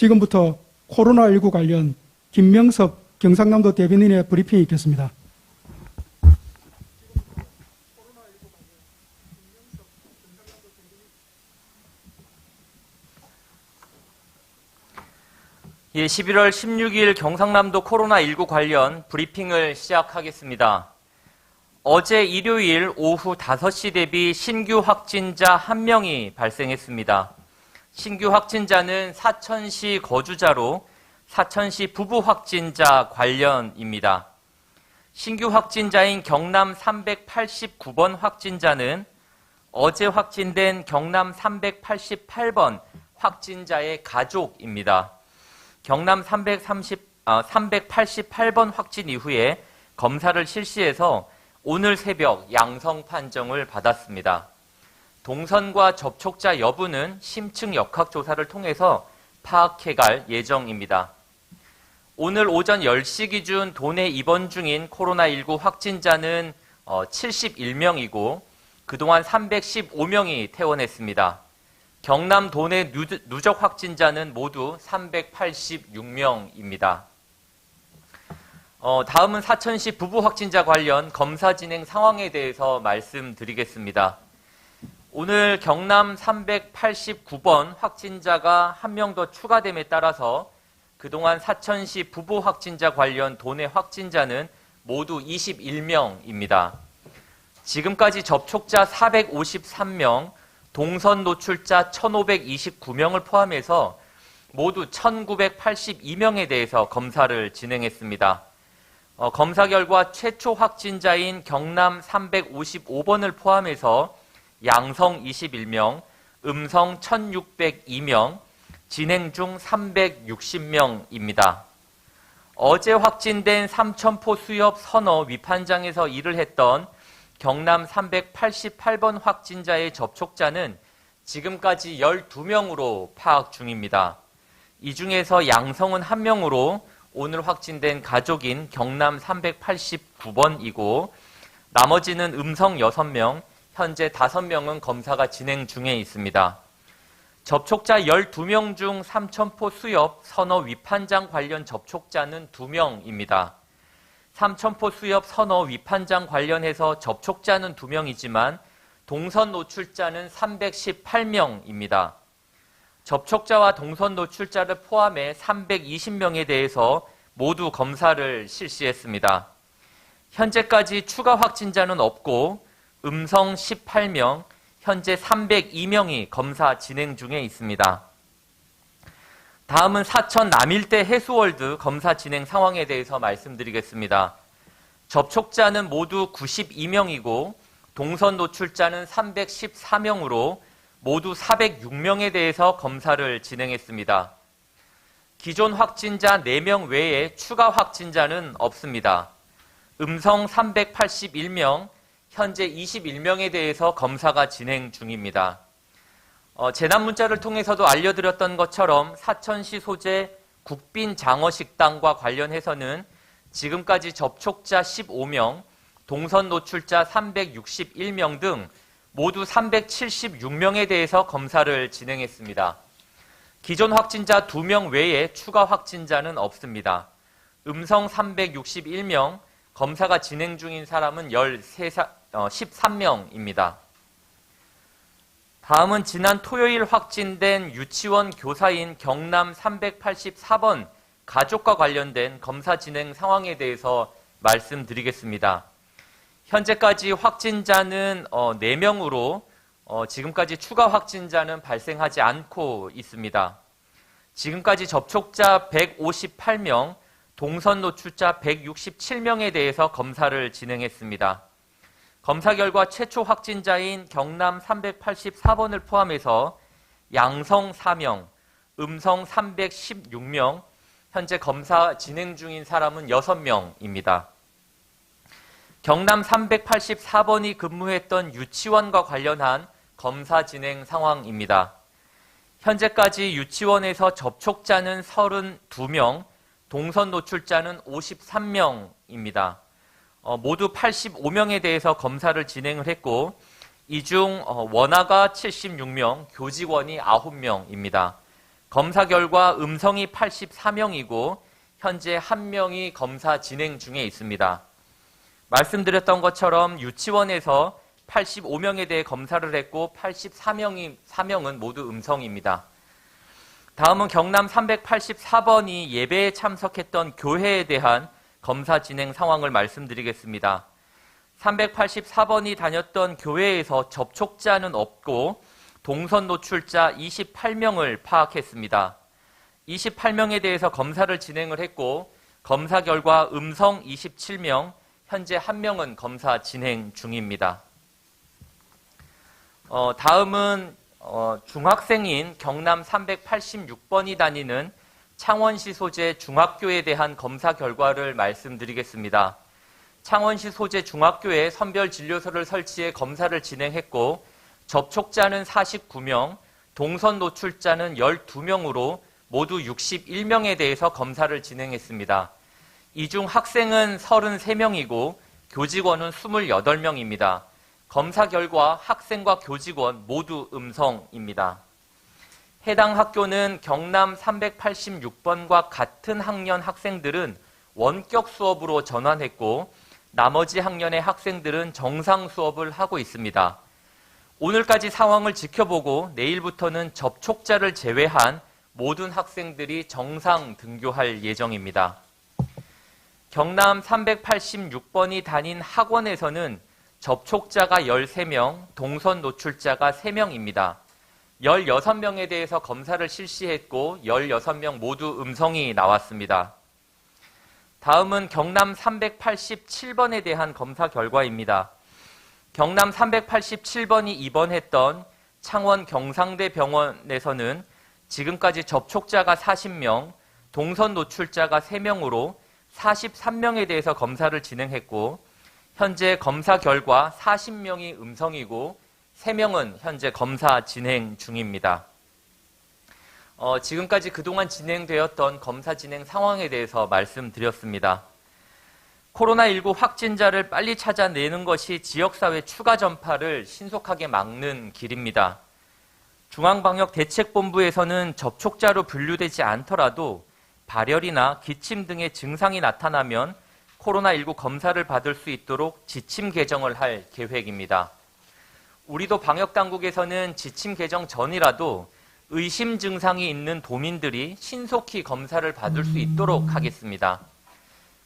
지금부터 코로나19 관련 김명섭 경상남도 대변인의 브리핑이 있겠습니다. 예, 11월 16일 경상남도 코로나19 관련 브리핑을 시작하겠습니다. 어제 일요일 오후 5시 대비 신규 확진자 1명이 발생했습니다. 신규 확진자는 사천시 거주자로 사천시 부부 확진자 관련입니다. 신규 확진자인 경남 389번 확진자는 어제 확진된 경남 388번 확진자의 가족입니다. 경남 330, 아, 388번 확진 이후에 검사를 실시해서 오늘 새벽 양성 판정을 받았습니다. 동선과 접촉자 여부는 심층 역학 조사를 통해서 파악해갈 예정입니다. 오늘 오전 10시 기준 도내 입원 중인 코로나19 확진자는 71명이고 그동안 315명이 퇴원했습니다. 경남 도내 누적 확진자는 모두 386명입니다. 어, 다음은 사천시 부부 확진자 관련 검사 진행 상황에 대해서 말씀드리겠습니다. 오늘 경남 389번 확진자가 한 명 더 추가됨에 따라서 그동안 사천시 부부 확진자 관련 도내 확진자는 모두 21명입니다. 지금까지 접촉자 453명, 동선 노출자 1,529명을 포함해서 모두 1,982명에 대해서 검사를 진행했습니다. 어, 검사 결과 최초 확진자인 경남 355번을 포함해서 양성 21명, 음성 1,602명, 진행 중 360명입니다. 어제 확진된 삼천포 수협 선어 위판장에서 일을 했던 경남 388번 확진자의 접촉자는 지금까지 12명으로 파악 중입니다. 이 중에서 양성은 1명으로 오늘 확진된 가족인 경남 389번이고 나머지는 음성 6명, 현재 5명은 검사가 진행 중에 있습니다. 접촉자 12명 중 삼천포 수협 선어 위판장 관련 접촉자는 2명입니다. 삼천포 수협 선어 위판장 관련해서 접촉자는 2명이지만 동선 노출자는 318명입니다. 접촉자와 동선 노출자를 포함해 320명에 대해서 모두 검사를 실시했습니다. 현재까지 추가 확진자는 없고 음성 18명, 현재 302명이 검사 진행 중에 있습니다. 다음은 사천 남일대 해수월드 검사 진행 상황에 대해서 말씀드리겠습니다. 접촉자는 모두 92명이고 동선 노출자는 314명으로 모두 406명에 대해서 검사를 진행했습니다. 기존 확진자 4명 외에 추가 확진자는 없습니다. 음성 381명, 현재 21명에 대해서 검사가 진행 중입니다. 어, 재난 문자를 통해서도 알려드렸던 것처럼 사천시 소재 국빈 장어 식당과 관련해서는 지금까지 접촉자 15명, 동선 노출자 361명 등 모두 376명에 대해서 검사를 진행했습니다. 기존 확진자 2명 외에 추가 확진자는 없습니다. 음성 361명, 검사가 진행 중인 사람은 13사, 어, 13명입니다. 다음은 지난 토요일 확진된 유치원 교사인 경남 384번 가족과 관련된 검사 진행 상황에 대해서 말씀드리겠습니다. 현재까지 확진자는 4명으로 어, 지금까지 추가 확진자는 발생하지 않고 있습니다. 지금까지 접촉자 158명, 동선 노출자 167명에 대해서 검사를 진행했습니다. 검사 결과 최초 확진자인 경남 384번을 포함해서 양성 4명, 음성 316명, 현재 검사 진행 중인 사람은 6명입니다. 경남 384번이 근무했던 유치원과 관련한 검사 진행 상황입니다. 현재까지 유치원에서 접촉자는 32명, 동선 노출자는 53명입니다. 어, 모두 85명에 대해서 검사를 진행을 했고 이 중 원아가 76명, 교직원이 9명입니다. 검사 결과 음성이 84명이고 현재 한명이 검사 진행 중에 있습니다. 말씀드렸던 것처럼 유치원에서 85명에 대해 검사를 했고 84명이 4명은 모두 음성입니다. 다음은 경남 384번이 예배에 참석했던 교회에 대한 검사 진행 상황을 말씀드리겠습니다. 384번이 다녔던 교회에서 접촉자는 없고 동선 노출자 28명을 파악했습니다. 28명에 대해서 검사를 진행을 했고 검사 결과 음성 27명, 현재 1명은 검사 진행 중입니다. 어, 다음은 어, 중학생인 경남 386번이 다니는 창원시 소재 중학교에 대한 검사 결과를 말씀드리겠습니다. 창원시 소재 중학교에 선별 진료소를 설치해 검사를 진행했고 접촉자는 49명, 동선 노출자는 12명으로 모두 61명에 대해서 검사를 진행했습니다. 이 중 학생은 33명이고 교직원은 28명입니다. 검사 결과 학생과 교직원 모두 음성입니다. 해당 학교는 경남 386번과 같은 학년 학생들은 원격 수업으로 전환했고 나머지 학년의 학생들은 정상 수업을 하고 있습니다. 오늘까지 상황을 지켜보고 내일부터는 접촉자를 제외한 모든 학생들이 정상 등교할 예정입니다. 경남 386번이 다닌 학원에서는 접촉자가 13명, 동선 노출자가 3명입니다. 16명에 대해서 검사를 실시했고 16명 모두 음성이 나왔습니다. 다음은 경남 387번에 대한 검사 결과입니다. 경남 387번이 입원했던 창원 경상대 병원에서는 지금까지 접촉자가 40명, 동선 노출자가 3명으로 43명에 대해서 검사를 진행했고 현재 검사 결과 40명이 음성이고 3명은 현재 검사 진행 중입니다. 어, 지금까지 그동안 진행되었던 검사 진행 상황에 대해서 말씀드렸습니다. 코로나19 확진자를 빨리 찾아내는 것이 지역사회 추가 전파를 신속하게 막는 길입니다. 중앙방역대책본부에서는 접촉자로 분류되지 않더라도 발열이나 기침 등의 증상이 나타나면 코로나19 검사를 받을 수 있도록 지침 개정을 할 계획입니다. 우리도 방역 당국에서는 지침 개정 전이라도 의심 증상이 있는 도민들이 신속히 검사를 받을 수 있도록 하겠습니다.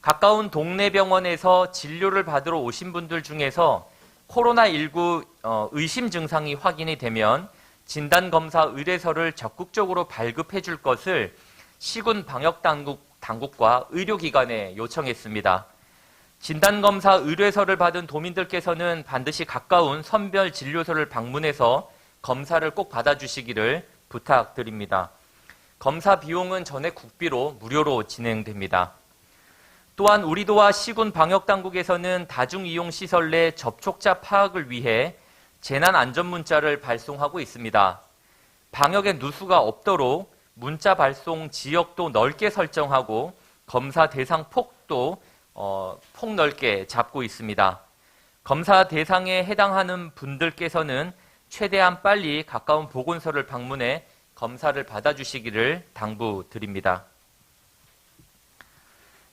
가까운 동네 병원에서 진료를 받으러 오신 분들 중에서 코로나19 어, 의심 증상이 확인이 되면 진단검사 의뢰서를 적극적으로 발급해 줄 것을 시군 방역 당국, 당국과 의료기관에 요청했습니다. 진단검사 의뢰서를 받은 도민들께서는 반드시 가까운 선별 진료소를 방문해서 검사를 꼭 받아주시기를 부탁드립니다. 검사 비용은 전액 국비로 무료로 진행됩니다. 또한 우리도와 시군 방역당국에서는 다중이용시설 내 접촉자 파악을 위해 재난안전문자를 발송하고 있습니다. 방역에 누수가 없도록 문자 발송 지역도 넓게 설정하고 검사 대상 폭도 어, 폭넓게 잡고 있습니다. 검사 대상에 해당하는 분들께서는 최대한 빨리 가까운 보건소를 방문해 검사를 받아주시기를 당부드립니다.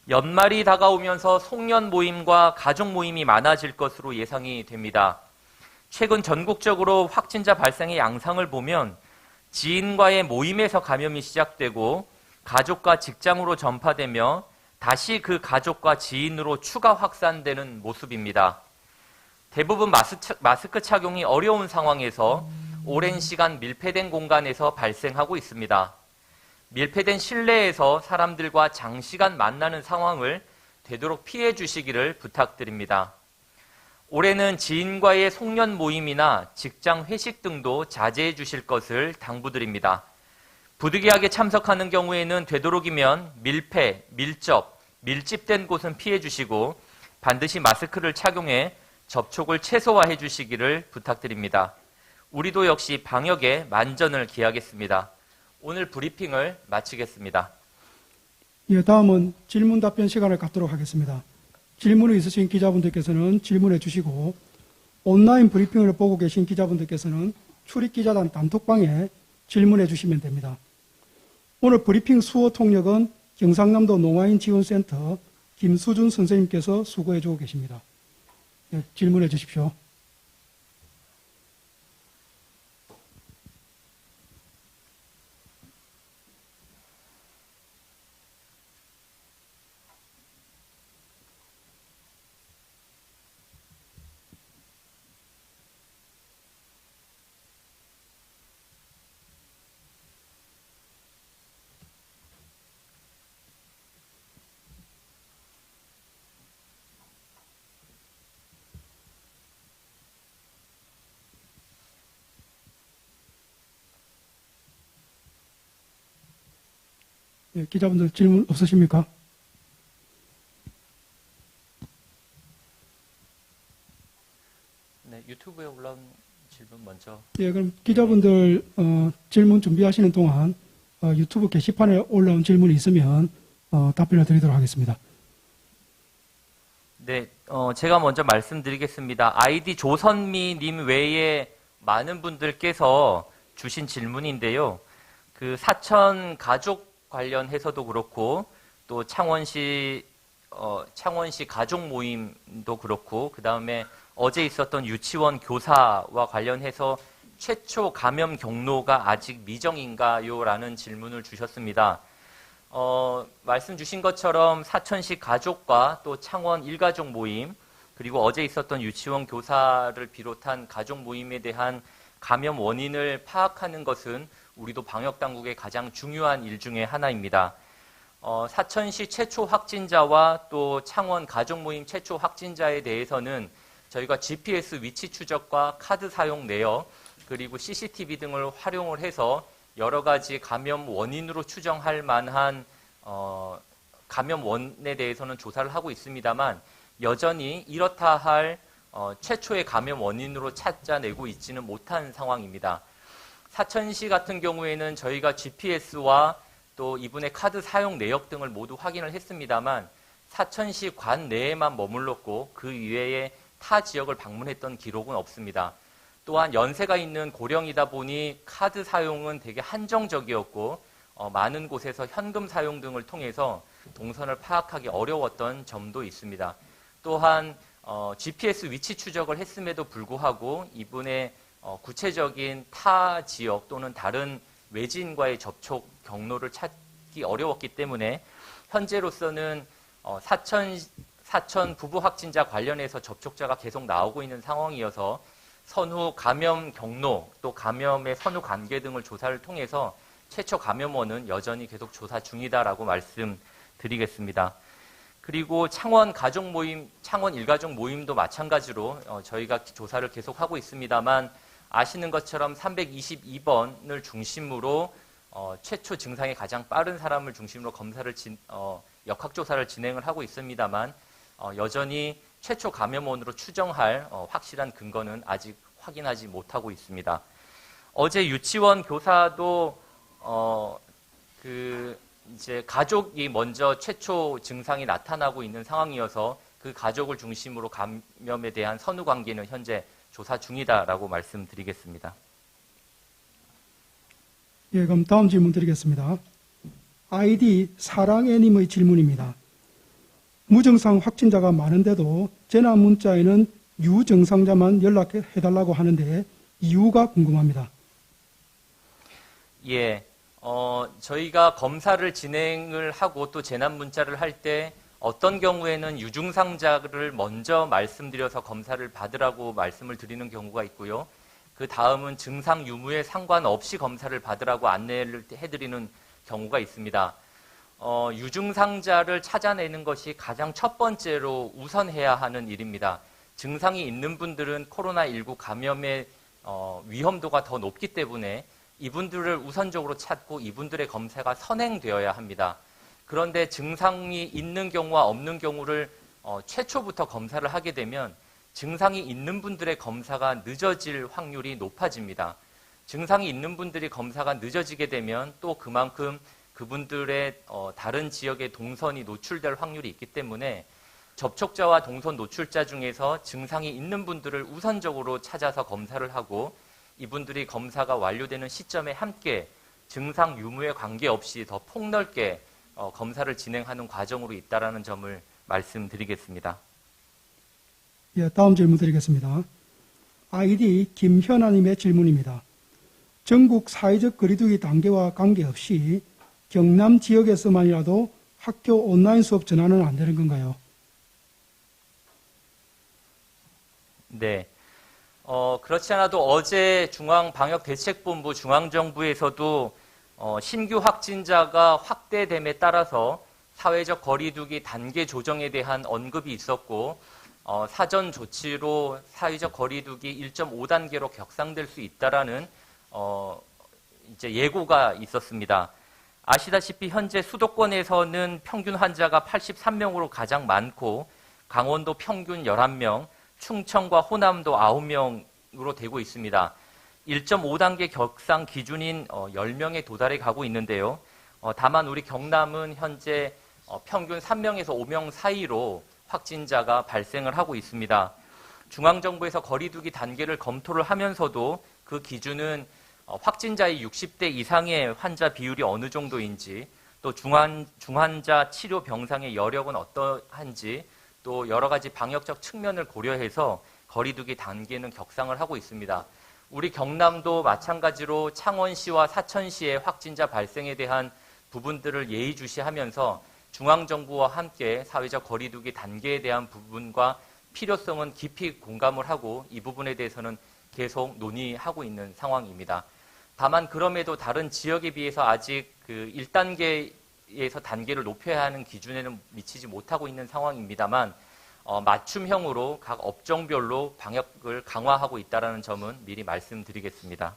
연말이 다가오면서 송년 모임과 가족 모임이 많아질 것으로 예상이 됩니다. 최근 전국적으로 확진자 발생의 양상을 보면 지인과의 모임에서 감염이 시작되고 가족과 직장으로 전파되며 다시 그 가족과 지인으로 추가 확산되는 모습입니다. 대부분 마스크 착용이 어려운 상황에서 오랜 시간 밀폐된 공간에서 발생하고 있습니다. 밀폐된 실내에서 사람들과 장시간 만나는 상황을 되도록 피해 주시기를 부탁드립니다. 올해는 지인과의 송년 모임이나 직장 회식 등도 자제해 주실 것을 당부드립니다. 부득이하게 참석하는 경우에는 되도록이면 밀폐, 밀접, 밀집된 곳은 피해 주시고 반드시 마스크를 착용해 접촉을 최소화해 주시기를 부탁드립니다. 우리도 역시 방역에 만전을 기하겠습니다. 오늘 브리핑을 마치겠습니다. 예, 다음은 질문 답변 시간을 갖도록 하겠습니다. 질문이 있으신 기자분들께서는 질문해 주시고 온라인 브리핑을 보고 계신 기자분들께서는 출입 기자단 단톡방에 질문해 주시면 됩니다. 오늘 브리핑 수호 통역은 경상남도 농아인 지원센터 김수준 선생님께서 수고해 주고 계십니다. 예, 질문해 주십시오. 예, 기자분들 질문 없으십니까? 네, 유튜브에 올라온 질문 먼저. 예, 그럼 기자분들 어, 질문 준비하시는 동안 어, 유튜브 게시판에 올라온 질문이 있으면 어, 답변을 드리도록 하겠습니다. 네, 어, 제가 먼저 말씀드리겠습니다. 아이디 조선미님 외에 많은 분들께서 주신 질문인데요. 그 사천 가족 관련해서도 그렇고 또 창원시 어, 창원시 가족 모임도 그렇고 그 다음에 어제 있었던 유치원 교사와 관련해서 최초 감염 경로가 아직 미정인가요?라는 질문을 주셨습니다. 어, 말씀 주신 것처럼 사천시 가족과 또 창원 일가족 모임 그리고 어제 있었던 유치원 교사를 비롯한 가족 모임에 대한 감염 원인을 파악하는 것은 우리도 방역 당국의 가장 중요한 일 중에 하나입니다. 어, 사천시 최초 확진자와 또 창원 가족 모임 최초 확진자에 대해서는 저희가 GPS 위치 추적과 카드 사용 내역 그리고 CCTV 등을 활용을 해서 여러 가지 감염 원인으로 추정할 만한 어, 감염 원에 대해서는 조사를 하고 있습니다만 여전히 이렇다 할 어, 최초의 감염 원인으로 찾아내고 있지는 못한 상황입니다. 사천시 같은 경우에는 저희가 GPS와 또 이분의 카드 사용 내역 등을 모두 확인을 했습니다만 사천시 관 내에만 머물렀고 그 이외에 타 지역을 방문했던 기록은 없습니다. 또한 연세가 있는 고령이다 보니 카드 사용은 되게 한정적이었고 어, 많은 곳에서 현금 사용 등을 통해서 동선을 파악하기 어려웠던 점도 있습니다. 또한 어, GPS 위치 추적을 했음에도 불구하고 이분의 어, 구체적인 타 지역 또는 다른 외지인과의 접촉 경로를 찾기 어려웠기 때문에 현재로서는 어, 사천 사천 부부 확진자 관련해서 접촉자가 계속 나오고 있는 상황이어서 선후 감염 경로 또 감염의 선후 관계 등을 조사를 통해서 최초 감염원은 여전히 계속 조사 중이다라고 말씀드리겠습니다. 그리고 창원 가족 모임, 창원 일가족 모임도 마찬가지로 어, 저희가 조사를 계속하고 있습니다만 아시는 것처럼 322번을 중심으로 어, 최초 증상이 가장 빠른 사람을 중심으로 검사를 진, 어, 역학조사를 진행을 하고 있습니다만 어, 여전히 최초 감염원으로 추정할 어, 확실한 근거는 아직 확인하지 못하고 있습니다. 어제 유치원 교사도 어, 그 이제 가족이 먼저 최초 증상이 나타나고 있는 상황이어서 그 가족을 중심으로 감염에 대한 선후 관계는 현재 조사 중이다라고 말씀드리겠습니다. 예, 그럼 다음 질문 드리겠습니다. 아이디 사랑애님의 질문입니다. 무증상 확진자가 많은데도 재난 문자에는 유증상자만 연락해달라고 하는데 이유가 궁금합니다. 예, 어, 저희가 검사를 진행을 하고 또 재난 문자를 할때 어떤 경우에는 유증상자를 먼저 말씀드려서 검사를 받으라고 말씀을 드리는 경우가 있고요. 그 다음은 증상 유무에 상관없이 검사를 받으라고 안내를 해드리는 경우가 있습니다. 어, 유증상자를 찾아내는 것이 가장 첫 번째로 우선해야 하는 일입니다. 증상이 있는 분들은 코로나19 감염의 어, 위험도가 더 높기 때문에 이분들을 우선적으로 찾고 이분들의 검사가 선행되어야 합니다. 그런데 증상이 있는 경우와 없는 경우를 어, 최초부터 검사를 하게 되면 증상이 있는 분들의 검사가 늦어질 확률이 높아집니다. 증상이 있는 분들이 검사가 늦어지게 되면 또 그만큼 그분들의 어, 다른 지역의 동선이 노출될 확률이 있기 때문에 접촉자와 동선 노출자 중에서 증상이 있는 분들을 우선적으로 찾아서 검사를 하고 이분들이 검사가 완료되는 시점에 함께 증상 유무에 관계없이 더 폭넓게 어, 검사를 진행하는 과정으로 있다라는 점을 말씀드리겠습니다. 예, 다음 질문 드리겠습니다. 아이디 김현아님의 질문입니다. 전국 사회적 거리두기 단계와 관계없이 경남 지역에서만이라도 학교 온라인 수업 전환은 안 되는 건가요? 네. 어, 그렇지 않아도 어제 중앙방역대책본부 중앙정부에서도 어, 신규 확진자가 확대됨에 따라서 사회적 거리두기 단계 조정에 대한 언급이 있었고 어, 사전 조치로 사회적 거리두기 1.5단계로 격상될 수 있다라는 어, 이제 예고가 있었습니다. 아시다시피 현재 수도권에서는 평균 환자가 83명으로 가장 많고 강원도 평균 11명, 충청과 호남도 9명으로 되고 있습니다. 1.5단계 격상 기준인 어, 10명에 도달해 가고 있는데요. 어, 다만 우리 경남은 현재 어, 평균 3명에서 5명 사이로 확진자가 발생을 하고 있습니다. 중앙정부에서 거리두기 단계를 검토를 하면서도 그 기준은 어, 확진자의 60대 이상의 환자 비율이 어느 정도인지 또 중환, 중환자 치료 병상의 여력은 어떠한지 또 여러 가지 방역적 측면을 고려해서 거리두기 단계는 격상을 하고 있습니다. 우리 경남도 마찬가지로 창원시와 사천시의 확진자 발생에 대한 부분들을 예의주시하면서 중앙정부와 함께 사회적 거리두기 단계에 대한 부분과 필요성은 깊이 공감을 하고 이 부분에 대해서는 계속 논의하고 있는 상황입니다. 다만 그럼에도 다른 지역에 비해서 아직 그 1단계에서 단계를 높여야 하는 기준에는 미치지 못하고 있는 상황입니다만 어, 맞춤형으로 각 업종별로 방역을 강화하고 있다는 점은 미리 말씀드리겠습니다.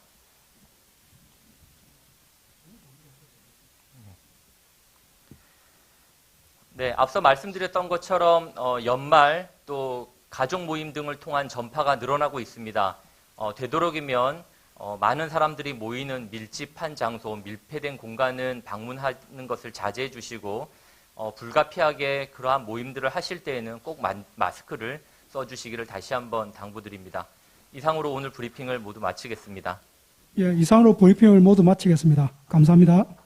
네, 앞서 말씀드렸던 것처럼 어, 연말 또 가족 모임 등을 통한 전파가 늘어나고 있습니다. 어, 되도록이면 어, 많은 사람들이 모이는 밀집한 장소, 밀폐된 공간은 방문하는 것을 자제해 주시고 어, 불가피하게 그러한 모임들을 하실 때에는 꼭 마, 마스크를 써주시기를 다시 한번 당부드립니다. 이상으로 오늘 브리핑을 모두 마치겠습니다. 예, 이상으로 브리핑을 모두 마치겠습니다. 감사합니다.